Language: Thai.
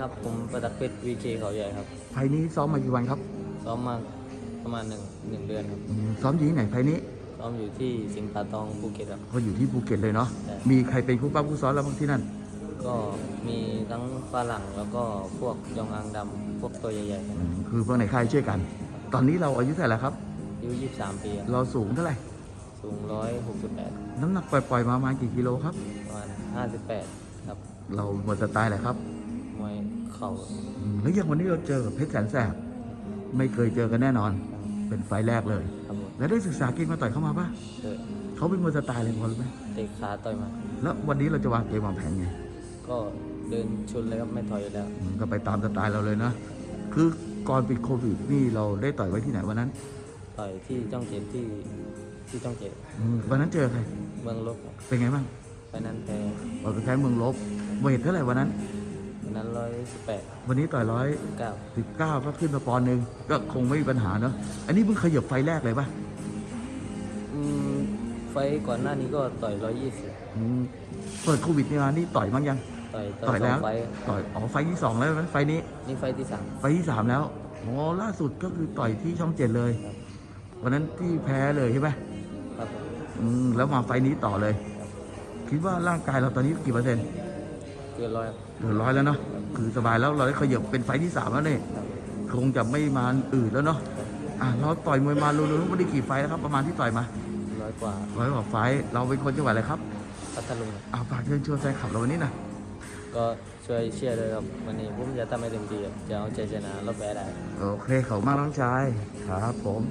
ครับผมประดักเพชรวีเคเขาใหญ่ครับไฟล์นี้ซ้อมมากี่วันครับซ้อมมาประมาณหนึ่งหนึ่งเดือนครับอืมซ้อมอยู่ที่ไหนไฟล์นี้ซ้อมอยู่ที่สิงห์ป่าตองภูเก็ตครับ ก็อยู่ที่ภูเก็ตเลยเนาะใช่ มีใครเป็นคู่ป้าคู่ซ้อมแล้วบ้างที่นั่น ก็มีทั้งฝรั่งแล้วก็พวกยองอังดำพวกตัวใหญ่ๆอืมคือพวกในค่ายช่วยกัน ตอนนี้เราอายุเท่าไหร่แล้วครับ อายุยี่สิบสามปีครับเราสูงเท่าไหร่ สูงร้อยหกสิบแปดน้ำหนักปล่อยๆมาประมาณกี่กิโลครับ ประมาณห้าสิบแปดครับ เราหมดสไตล์แหละครับ มวยเข่าอืมแล้วอย่างวันนี้เราเจอกับเพชรแสนแสบไม่เคยเจอกันแน่นอน เป็นไฟล์แรกเลย ครับผมแล้วได้ศึกษาเกินมาต่อยเข้ามาปะเตะเขาเป็นมวยสไตล์อะไรพอรู้ไหมเตะขาต่อยมา แล้ววันนี้เราจะวางเกมวางแผนไงก็เดินชนเลยครับไม่ถอยอยู่แล้ว อืมก็ไปตามสไตล์เราเลยนะคือก่อนปิดโควิดนี่เราได้ต่อยไว้ที่ไหนวันนั้นต่อยที่จ้องเจ็ดที่ที่จ้องเจ็ดอืมวันนั้นเจอใครเมืองลบครับเป็นไงบ้างไปนั้นแพ้ เราไปแพ้เมืองลบเวทเท่าไหร่วันนั้นวันนั้นร้อย สิบแปดวันนี้ต่อยร้อยเก้าสิบเก้าก็ขึ้นมาปอนด์หนึ่งก็คงไม่มีปัญหาเนอะอันนี้เพิ่งขยับไฟแรกเลยปะอืมไฟต์ก่อนหน้านี้ก็ต่อยร้อยยี่สิบอืมเปิดโควิดเนี่ยนี่ต่อยมั้งยัง ต่อยต่อยสแล้อวงไฟต์ต่อยอ๋อไฟที่สองแล้วไหมไฟนี้นี่ไฟต์ที่สาม ไฟที่สามแล้วอ๋อล่าสุดก็คือต่อยที่ช่องเจ็ดเลยครับ วันนั้นที่แพ้เลยใช่ไหมครับผมอืมแล้วมาไฟนี้ต่อเลย คิดว่าร่างกายเราตอนนี้กี่เปอร์เซ็นต์เกินร้อยครับเหลือร้อยแล้วเนาะ คือสบายแล้วเราได้ขยับเป็นไฟที่สามแล้วเนี่ยครับคงจะไม่มาอืดแล้วเนาะอะเราต่อยมวยมารู้ๆไม่ได้กี่ไฟแล้วครับ ประมาณที่ต่อยมาร้อยกว่าร้อยกว่าไฟท์เราเป็นคนจังหวัดอะไรครับพัทลุงครับเอาฝากเชิญชวนแฟนคลับเราวันนี้นะก็ช่วยเชียร์ด้วยครับวันนี้ผมจะทำให้เต็มที่ครับจะเอาใจชนะรอบแพ้ได้โอเคขอบคุณมากน้องชายครับผม